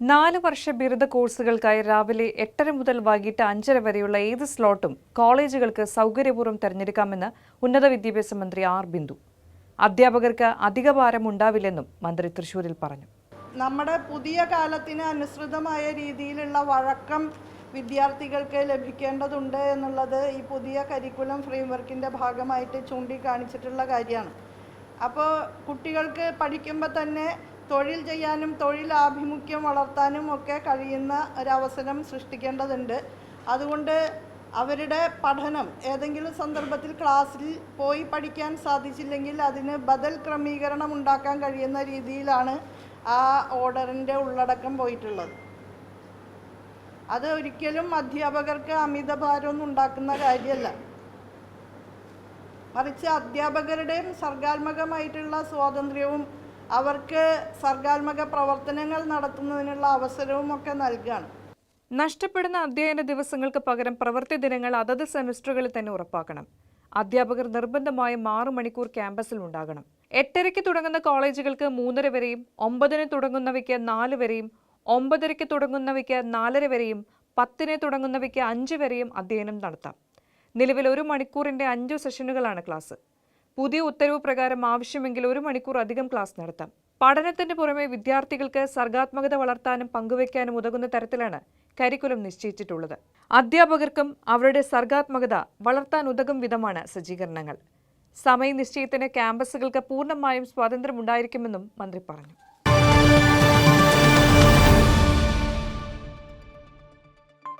നാല് വർഷ ബിരുദ കോഴ്സുകൾക്കായി രാവിലെ എട്ടര മുതൽ വൈകിട്ട് അഞ്ചര വരെയുള്ള ഏത് സ്ലോട്ടും കോളേജുകൾക്ക് സൗകര്യപൂർവം തെരഞ്ഞെടുക്കാമെന്ന് ഉന്നത വിദ്യാഭ്യാസ മന്ത്രി ആർ ബിന്ദു. അധ്യാപകർക്ക് അധിക ഭാരം ഉണ്ടാവില്ലെന്നും മന്ത്രി തൃശൂരിൽ പറഞ്ഞു. നമ്മുടെ പുതിയ കാലത്തിന് അനുസൃതമായ രീതിയിലുള്ള വഴക്കം വിദ്യാർത്ഥികൾക്ക് ലഭിക്കേണ്ടതുണ്ട് എന്നുള്ളത് ഈ പുതിയ കരിക്കുലം ഫ്രെയിംവർക്കിന്റെ ഭാഗമായിട്ട് ചൂണ്ടിക്കാണിച്ചിട്ടുള്ള കാര്യമാണ്. അപ്പോൾ കുട്ടികൾക്ക് പഠിക്കുമ്പോൾ തന്നെ തൊഴിൽ ചെയ്യാനും തൊഴിലാഭിമുഖ്യം വളർത്താനും ഒക്കെ കഴിയുന്ന ഒരവസരം സൃഷ്ടിക്കേണ്ടതുണ്ട്. അതുകൊണ്ട് അവരുടെ പഠനം ഏതെങ്കിലും സന്ദർഭത്തിൽ ക്ലാസ്സിൽ പോയി പഠിക്കാൻ സാധിച്ചില്ലെങ്കിൽ അതിന് ബദൽ ക്രമീകരണം ഉണ്ടാക്കാൻ കഴിയുന്ന രീതിയിലാണ് ആ ഓർഡറിന്റെ ഉള്ളടക്കം പോയിട്ടുള്ളത്. അത് ഒരിക്കലും അധ്യാപകർക്ക് അമിത ഭാരമൊന്നും ഉണ്ടാക്കുന്ന കാര്യമല്ല. മറിച്ച് അധ്യാപകരുടെയും സർഗാത്മകമായിട്ടുള്ള സ്വാതന്ത്ര്യവും അവർക്ക് സർഗാത്മക പ്രവർത്തനങ്ങൾ നടത്തുന്നതിനുള്ള അവസരവും ഒക്കെ നൽകുകയാണ് നഷ്ടപ്പെടുന്ന അധ്യയന ദിവസങ്ങൾക്ക് പകരം പ്രവൃത്തി ദിനങ്ങൾ അതത് സെമസ്റ്ററുകളിൽ തന്നെ ഉറപ്പാക്കണം. അധ്യാപകർ നിർബന്ധമായും ആറു മണിക്കൂർ ക്യാമ്പസിൽ ഉണ്ടാകണം. എട്ടരയ്ക്ക് തുടങ്ങുന്ന കോളേജുകൾക്ക് മൂന്നര വരെയും ഒമ്പതിന് തുടങ്ങുന്നവയ്ക്ക് നാല് വരെയും ഒമ്പതരയ്ക്ക് തുടങ്ങുന്നവയ്ക്ക് നാലര വരെയും പത്തിന് തുടങ്ങുന്നവയ്ക്ക് അഞ്ച് വരെയും അധ്യയനം നടത്താം. നിലവിൽ ഒരു മണിക്കൂറിന്റെ അഞ്ചു സെഷനുകളാണ് ക്ലാസ്. പുതിയ ഉത്തരവ് പ്രകാരം ആവശ്യമെങ്കിൽ ഒരു മണിക്കൂർ അധികം ക്ലാസ് നടത്താം. പഠനത്തിന് പുറമെ വിദ്യാർത്ഥികൾക്ക് സർഗാത്മകത വളർത്താനും പങ്കുവയ്ക്കാനും ഉതകുന്ന തരത്തിലാണ് കരിക്കുലം നിശ്ചയിച്ചിട്ടുള്ളത്. അധ്യാപകർക്കും അവരുടെ സർഗാത്മകത വളർത്താൻ ഉതകും വിധമാണ് സജ്ജീകരണങ്ങൾ. സമയനിശ്ചയത്തിന് ക്യാമ്പസുകൾക്ക് പൂർണമായും സ്വാതന്ത്ര്യമുണ്ടായിരിക്കുമെന്നും മന്ത്രി പറഞ്ഞു.